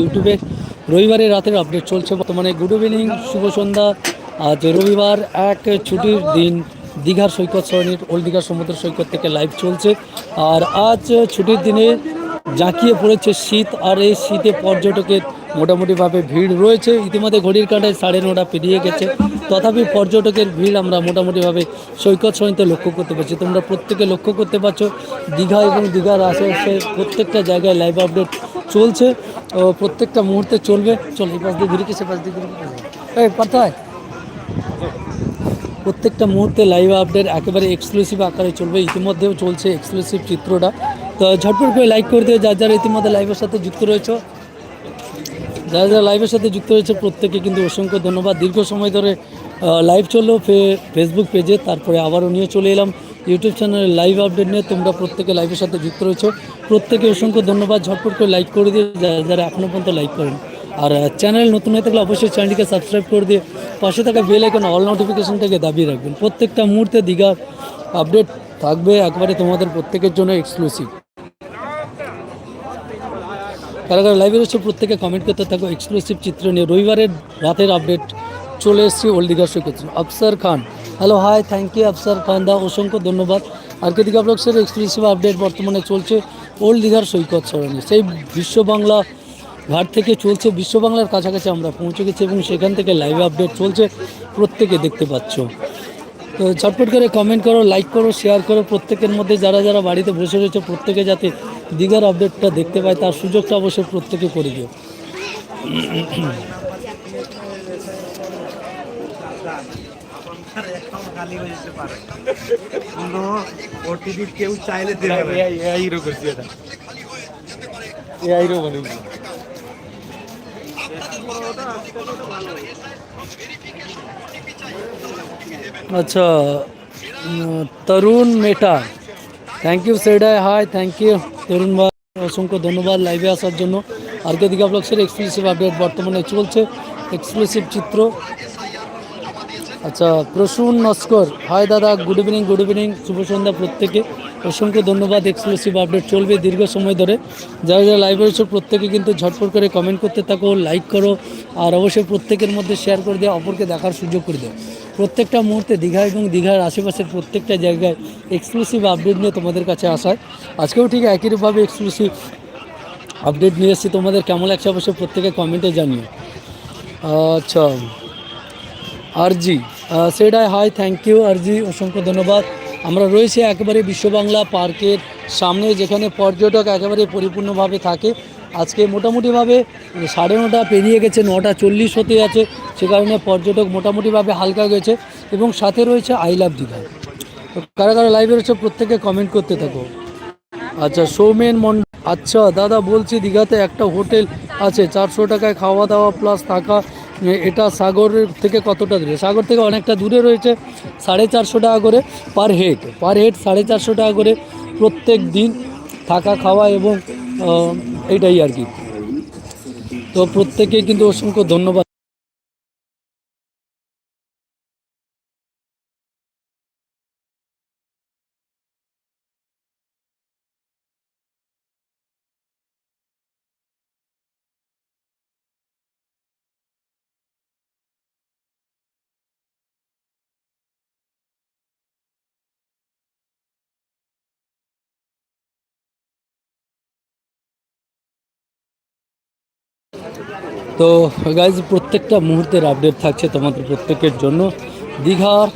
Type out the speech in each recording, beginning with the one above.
ইউটিউবে রবিবারের রাতের আপডেট চলছে। বর্তমানে গুড ইভিনিং শুভ সন্ধ্যা। আজ রবিবার, এক ছুটির দিন। দীঘার সৈকত সরণির ওল্ড দীঘার সমুদ্র সৈকত থেকে লাইভ চলছে। আর আজ ছুটির দিনে জাঁকিয়ে পড়েছে শীত, আর এই শীতে পর্যটকের মোটামুটিভাবে ভিড় রয়েছে। ইতিমধ্যে ঘড়ির কাঁটায় সাড়ে নটা পেরিয়ে গেছে। তথাপি পর্যটকের ভিড় আমরা মোটামুটিভাবে সৈকত সরণিতে লক্ষ্য করতে পারছি। তোমরা প্রত্যেকে লক্ষ্য করতে পারছ, দীঘা এবং দীঘার আশেপাশে প্রত্যেকটা জায়গায় লাইভ আপডেট চলছে প্রত্যেকটা মুহূর্তে চলবে। চল, এই পাশ দিয়ে ঘুরে সে পাশ দিয়ে ঘুরে এই পাঠায় প্রত্যেকটা মুহূর্তে লাইভ আপডেট একেবারে এক্সক্লুসিভ আকারে চলবে। ইতিমধ্যেও চলছে এক্সক্লুসিভ চিত্রটা। তো ঝটপট করে লাইক করে দিয়ে যার যারা ইতিমধ্যে লাইভের সাথে যুক্ত রয়েছে। যারা যারা লাইভের সাথে যুক্ত রয়েছে প্রত্যেকে কিন্তু অসংখ্য ধন্যবাদ। দীর্ঘ সময় ধরে লাইভ চলল ফেসবুক পেজে তারপরে আবারও নিয়ে চলে এলাম। ইউটিউব চ্যানেলে লাইভ আপডেট নিয়ে তোমরা প্রত্যেকে লাইভের সাথে যুক্ত রয়েছো। প্রত্যেকে অসংখ্য ধন্যবাদ। ঝটপট করে লাইক করে দিয়ে যারা এখনও পর্যন্ত লাইক করেন। আর চ্যানেল নতুন হয়ে থাকলে অবশ্যই চ্যানেলটিকে সাবস্ক্রাইব করে দিয়ে পাশে থাকা বেল আইকন অল নোটিফিকেশনটাকে দাবিয়ে রাখবেন। প্রত্যেকটা মুহূর্তে দীঘার আপডেট থাকবে একবারে তোমাদের প্রত্যেকের জন্য এক্সক্লুসিভ কারা কারা লাইভে রয়েছে, প্রত্যেকে কমেন্ট করতে থাকো। এক্সক্লুসিভ চিত্র নিয়ে রবিবারের রাতের আপডেট চলে এসেছি ওল্ড দীঘার সৈকত Afsar Khan hello hi thank you Afsar Khan দা অসংখ্য ধন্যবাদ। আর কে দীঘা ব্লগসের এক্সক্লুসিভ আপডেট বর্তমানে চলছে ওল্ড দীঘার সৈকত সরণি। সেই বিশ্ব বাংলা ঘাট থেকে চলছে, বিশ্ব বাংলার কাছাকাছি আমরা পৌঁছে গেছি এবং সেখান থেকে লাইভ আপডেট চলছে, প্রত্যেকে দেখতে পাচ্ছ। তো ঝটপট করে কমেন্ট করো লাইক করো শেয়ার করো, প্রত্যেকের মধ্যে যারা যারা বাড়িতে বসে রয়েছে, প্রত্যেকে যাতে দীঘার আপডেটটা দেখতে পায়, তার সুযোগটা অবশ্যই প্রত্যেকে করে দিও। কোনো ওটিপি কেউ চাইলে দেবে না। এআইরও করছি এটা এআইরও বানিয়েছি আচ্ছা উম, তরুণ মেটা থ্যাংক ইউ সেডাই হাই থ্যাংক ইউ তরুণ ভাই অসংখ্য ধন্যবাদ লাইভে আসার জন্য। আর কে দীঘা ব্লগসের এক্সক্লুসিভ আপডেট বর্তমানে চলছে। এক্সক্লুসিভ চিত্র। আচ্ছা প্রসূন নস্কর। হাই দাদা গুড ইভিনিং গুড ইভিনিং শুভ সন্ধ্যা প্রত্যেকে। অসংখ্য ধন্যবাদ এক্সক্লুসিভ আপডেট চলবে দীর্ঘ সময় ধরে। যারা যারা লাইভে রয়েছে প্রত্যেকে কিন্তু ঝটপট করে কমেন্ট করতে থাকো লাইক করো, আর অবশ্যই প্রত্যেকের মধ্যে শেয়ার করে দেওয়া অপরকে দেখার সুযোগ করে দেয় প্রত্যেকটা মুহূর্তে দীঘা এবং দীঘার আশেপাশের প্রত্যেকটা জায়গায় এক্সক্লুসিভ আপডেট নিয়ে তোমাদের কাছে আসায় আজকেও ঠিক একইভাবে এক্সক্লুসিভ আপডেট নিয়ে এসেছি। তোমাদের কেমন লাগছে অবশ্যই প্রত্যেকে কমেন্টে জানিও। আচ্ছা আরজি সেটাই হাই থ্যাংক ইউ আরজি, অসংখ্য ধন্যবাদ। আমরা রয়েছি একেবারে বিশ্ব বাংলা পার্কের সামনে, যেখানে পর্যটক একেবারে পরিপূর্ণভাবে থাকে। আজকে মোটামুটিভাবে সাড়ে নটা পেরিয়ে গেছে, নটা চল্লিশ হতে আছে সে কারণে পর্যটক মোটামুটিভাবে হালকা গেছে এবং সাথে রয়েছে আই লাভ দীঘা কারা কারা লাইভে রয়েছে প্রত্যেকে কমেন্ট করতে থাকো। আচ্ছা সৌমেন মন্ড আচ্ছা দাদা বলছি, দীঘাতে একটা হোটেল আছে, চারশো টাকায় খাওয়া দাওয়া প্লাস থাকা। এটা সাগর থেকে কতটা দূরে? সাগর থেকে অনেকটা দূরে রয়েছে, সাড়ে চারশো টাকা করে পার হেড পার হেড সাড়ে চারশো টাকা করে প্রত্যেক দিন থাকা, খাওয়া এবং এটাই আর কি। তো প্রত্যেকে কিন্তু অসংখ্য ধন্যবাদ। তো গাইজ প্রত্যেকটা মুহূর্তের আপডেট থাকছে তোমাদের প্রত্যেকের জন্য। দীঘার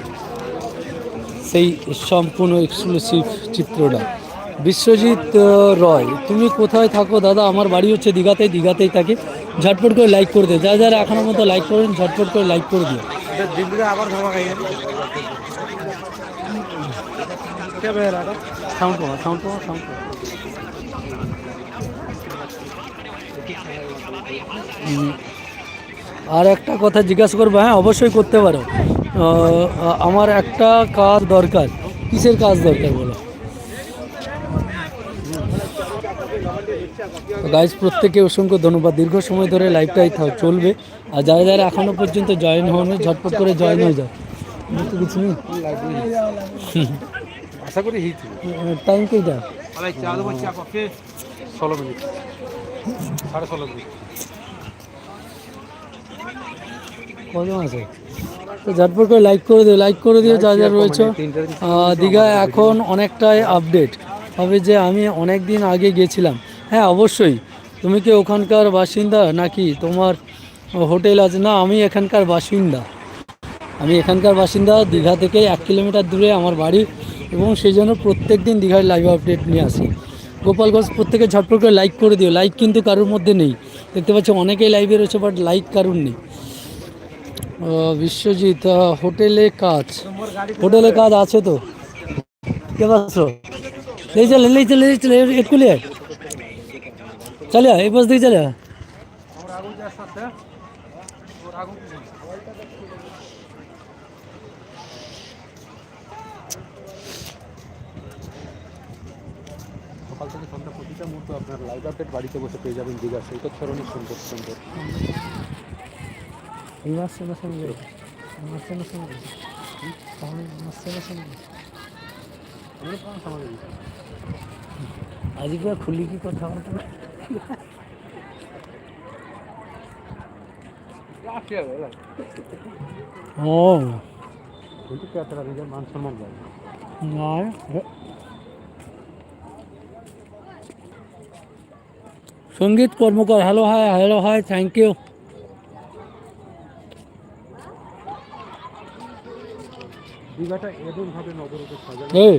সেই সম্পূর্ণ এক্সক্লুসিভ চিত্রটা। বিশ্বজিৎ রয়, তুমি কোথায় থাকো দাদা? আমার বাড়ি হচ্ছে দীঘাতেই দীঘাতেই থাকি। ঝটপট করে লাইক করে দিও। যারা যারা এখনও মতো লাইক করেন, ঝটপট করে লাইক করে দিও। সাউন্ড সাউন্ড সাউন্ড আর একটা কথা জিজ্ঞাসা করব হ্যাঁ অবশ্যই করতে পারো। আমার একটা কাজ দরকার। কিসের কাজ দরকার বলো? গাইজ প্রত্যেকে অসংখ্য ধন্যবাদ। দীর্ঘ সময় ধরে লাইভটাই থাক চলবে। আর যারা যারা এখনও পর্যন্ত জয়েন হন ঝটপট করে জয়েন হয়ে যাও। আমার তো কিছু নেই আশা করি টাইম কেটা ষোলো মিনিট। সাড়ে ষোলো মিনিট। কজন আছে? তো ঝটপট করে লাইক করে দিও লাইক করে দিও যা যা রয়েছে। দীঘা এখন অনেকটাই আপডেট হবে যে আমি অনেক দিন আগে গেছিলাম। হ্যাঁ অবশ্যই। তুমি কি ওখানকার বাসিন্দা নাকি তোমার হোটেল আছে? না আমি এখানকার বাসিন্দা। আমি এখানকার বাসিন্দা দীঘা থেকে এক কিলোমিটার দূরে আমার বাড়ি এবং সেই জন্য প্রত্যেক দিন দীঘায় লাইভ আপডেট নিয়ে আসি। গোপালগঞ্জ প্রত্যেকে ঝটপট করে লাইক করে দিও। লাইক কিন্তু কারোর মধ্যে নেই। দেখতে পাচ্ছ অনেকেই লাইভে রয়েছে বাট লাইক কারুর নেই। বিশ্বজিৎ হোটেলে কাজ। হোটেলে কাজ আছে তো? কে পাচ্ছ লে চলে লে চলে লে চলে একটু লে আয়। চলে আয়, এই পাশ দিকে সকাল থেকে সন্ধ্যা প্রতিটা মুহূর্ত আপনার লাইভ আপডেট বাড়িতে বসে পেয়ে যাবেন দীঘা সৈকত সরণের সুন্দর সুন্দর। মাস চলে সঙ্গে আজকে খুলি কি কথা বলতে ও। কিন্তু ক্যাতরা নিজের মান সম্মান যায় নয় Sangeet Karmakar hello hi hello hi thank you এই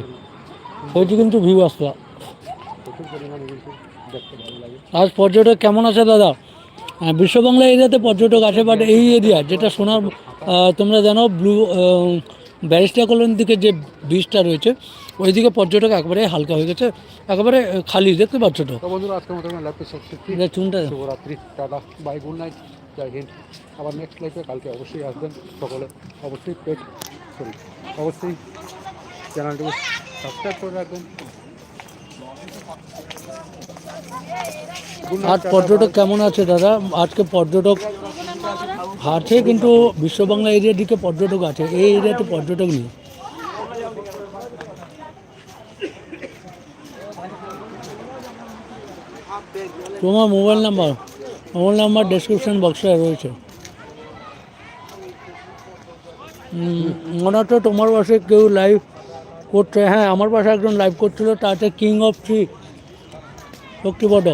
ওইটি কিন্তু ভিউ আসলো। আজ পর্যটক কেমন আছে দাদা? বিশ্ববাংলা এরিয়াতে পর্যটক আছে বাট এই এরিয়া যেটা সোনার আহ, তোমরা জানো ব্লু ব্যারিস্টার কলোনির দিকে যে বীজটা রয়েছে ওইদিকে পর্যটক একবারে হালকা হয়ে গেছে একেবারে খালি দেখতে পাচ্ছ তো। বন্ধুরা আজকের মতো চুনটা শুভরাত্রি tata bye good night Jai Hind. আবার নেক্সট লাইফে কালকে অবশ্যই আসবেন সকলে। অবশ্যই পেজ সরি অবশ্যই চ্যানেলটিকে সাবস্ক্রাইব করে রাখবেন। আজ পর্যটক কেমন আছে দাদা? আজকে পর্যটক আছে কিন্তু বিশ্ববাংলা এরিয়ার দিকে পর্যটক আছে। এই এরিয়াতে পর্যটক নেই। তোমার mobile number mobile number description বক্সে রয়েছে। মনে হচ্ছে তোমার পাশে কেউ লাইভ করছে। হ্যাঁ আমার পাশে একজন লাইভ করছিল, তাতে কিং অফ থ্রি শক্তিপদ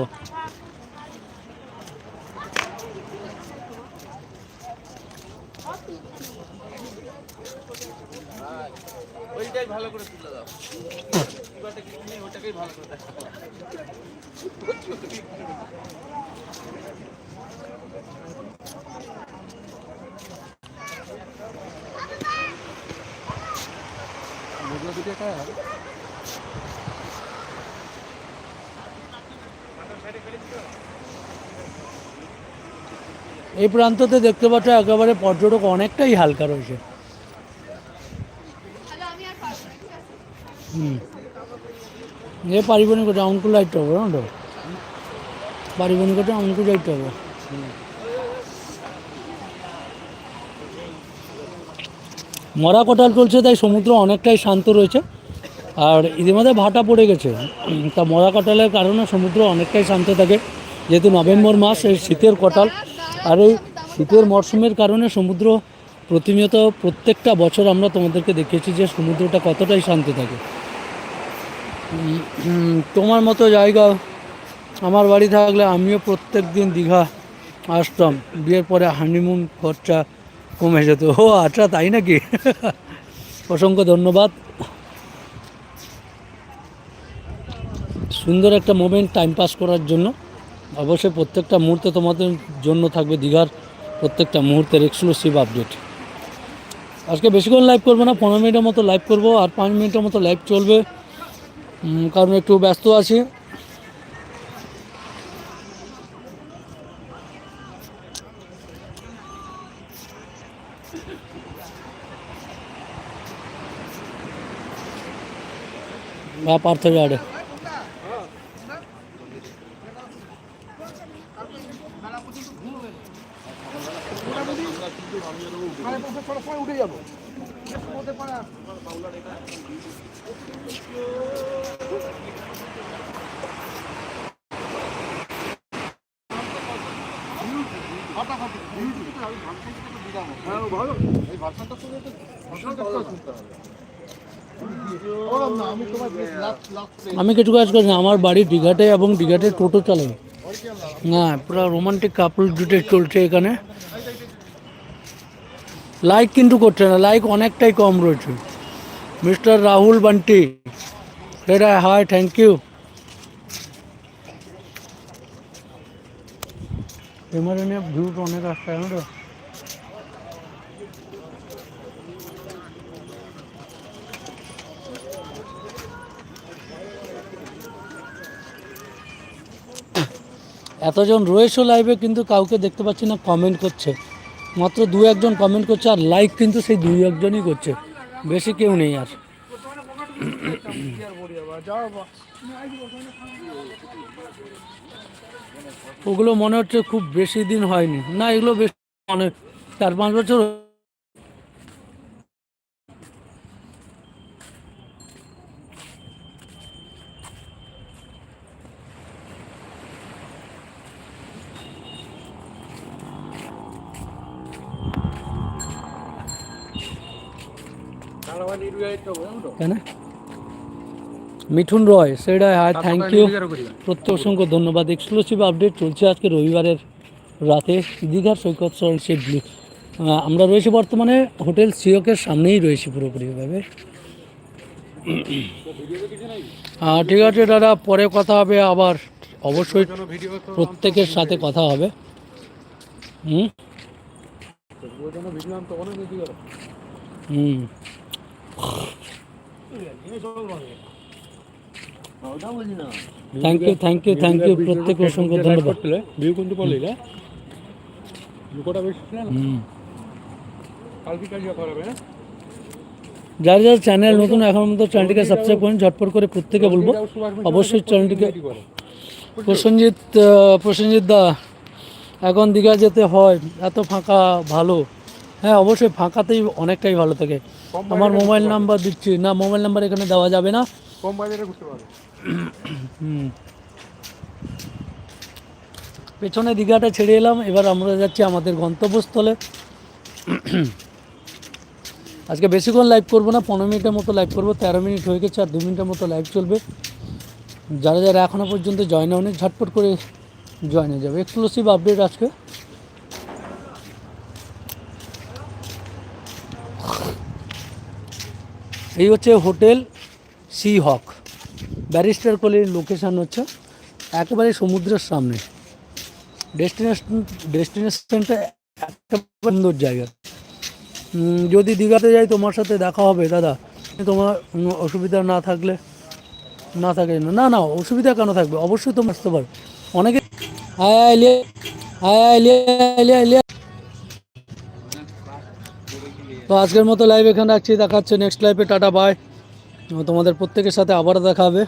मुझे भी देखा है এই প্রান্ততে দেখতে পাচ্ছ একেবারে পর্যটক অনেকটাই হালকা রয়েছে হুম এ পারিবনি কোথায় আমনকু লাইট হবে না তো পারিবনি কোথায় আমনকু লাইট হবে মরা কোটাল চলছে তাই সমুদ্র অনেকটাই শান্ত রয়েছে। আর ইতিমধ্যে ভাটা পড়ে গেছে। তা মরা কাঁঠালের কারণে সমুদ্র অনেকটাই শান্ত থাকে। যেহেতু নভেম্বর মাস, এই শীতের কটাল। আর এই শীতের মরশুমের কারণে সমুদ্র প্রতিনিয়ত প্রত্যেকটা বছর আমরা তোমাদেরকে দেখেছি যে সমুদ্রটা কতটাই শান্ত থাকে। তোমার মতো জায়গা আমার বাড়ি থাকলে আমিও প্রত্যেক দিন দীঘা আসতাম। বিয়ের পরে হানিমুন খরচা কমে যেত ও আচ্ছা তাই নাকি? অসংখ্য ধন্যবাদ। সুন্দর একটা মোমেন্ট টাইম পাস করার জন্য। অবশ্যই প্রত্যেকটা মুহূর্তে তোমাদের জন্য থাকবে দীঘার প্রত্যেকটা মুহূর্তের এক্সক্লুসিভ আপডেট আজকে বেশিক্ষণ লাইভ করব না, পনেরো মিনিটের মতো লাইভ করব, আর পাঁচ মিনিটের মতো লাইভ চলবে। কারণ একটু ব্যস্ত আছি। বা পার্থ গার্ডে উঠে যাব ভালো। এই ভাষণটা শুনে তো ভাষণটা শুনতে হবে আমি কিছু কাজ করি না আমার বাড়ি দীঘাতে এবং দীঘাতে টোটো চালাই না, পুরো রোমান্টিক কাপল জুটে চলছে এখানে। লাইক কিন্তু করছে না লাইক অনেকটাই কম রয়েছে। মিস্টার রাহুল বান্টি সেটা হাই থ্যাংক ইউ এমারনে ভিউটা অনেক আসছে এতজন রয়েছে লাইভে কিন্তু কাউকে দেখতে পাচ্ছি না কমেন্ট করছে। মাত্র দু একজন কমেন্ট করছে আর লাইক কিন্তু সেই দুই একজনই করছে। বেশি কেউ নেই আর। ওগুলো মনে হচ্ছে খুব বেশি দিন হয়নি। না, এগুলো বেশি মানে চার পাঁচ বছর কেন? মিঠুন রয় সেটা হাই থ্যাংক ইউ প্রত্যেক অসংখ্য ধন্যবাদ। এক্সক্লুসিভ আপডেট চলছে আজকে রবিবারের রাতে দীঘার সৈকত সেই ব্লু আমরা রয়েছি বর্তমানে হোটেল সিওকের সামনেই রয়েছি পুরোপুরিভাবে আহ, ঠিক আছে দাদা পরে কথা হবে আবার। অবশ্যই প্রত্যেকের সাথে কথা হবে। হুম? হুম। Thank you thank you thank you প্রত্যেক অসংখ্য ধন্যবাদ ভিউ কিন্তু পড়লি না লুকোটা বেশি কালকে করাবে যারা যারা চ্যানেল নতুন এখন মতো চ্যানেলটিকে সাবস্ক্রাইব করুন ঝটপট করে প্রত্যেকে বলব। অবশ্যই চ্যানেলটিকে প্রসেনজিৎ প্রসেনজিৎ দা এখন দীঘা যেতে হয় এত ফাঁকা ভালো। হ্যাঁ অবশ্যই ফাঁকাতেই অনেকটাই ভালো থাকে। আমার মোবাইল নাম্বার দিচ্ছি। না মোবাইল নাম্বার এখানে দেওয়া যাবে না। কম বাজারে বুঝতে পারবে। হুম। পেছনে দীঘাটা ছেড়ে এলাম। এবার আমরা যাচ্ছি আমাদের গন্তব্যস্থলে। আজকে বেশিক্ষণ লাইভ করব না। পনেরো মিনিটের মতো লাইভ করব। তেরো মিনিট হয়ে গেছে আর দু মিনিটের মতো লাইভ চলবে। যারা যারা এখনও পর্যন্ত জয়েন হয়নি ঝটপট করে জয়েন হয়ে যাবে। এক্সক্লুসিভ আপডেট আজকে। এই হচ্ছে হোটেল সি হক ব্যারিস্টার কলির লোকেশান হচ্ছে একেবারে সমুদ্রের সামনে ডেস্টিনেশন ডেস্টিনেশনটা একটা সুন্দর জায়গা যদি দীঘাতে যাই তোমার সাথে দেখা হবে দাদা তোমার অসুবিধা না থাকলে না থাকে না না অসুবিধা কেন থাকবে অবশ্যই তোমার আসতে পারো অনেকে আয় আয় লিয়ে আয় আয় লিয়ে তো আজকের মতো লাইভ এখানে রাখছি। দেখাচ্ছে নেক্সট লাইভে টাটা বাই তোমাদের প্রত্যেকের সাথে আবার দেখা হবে।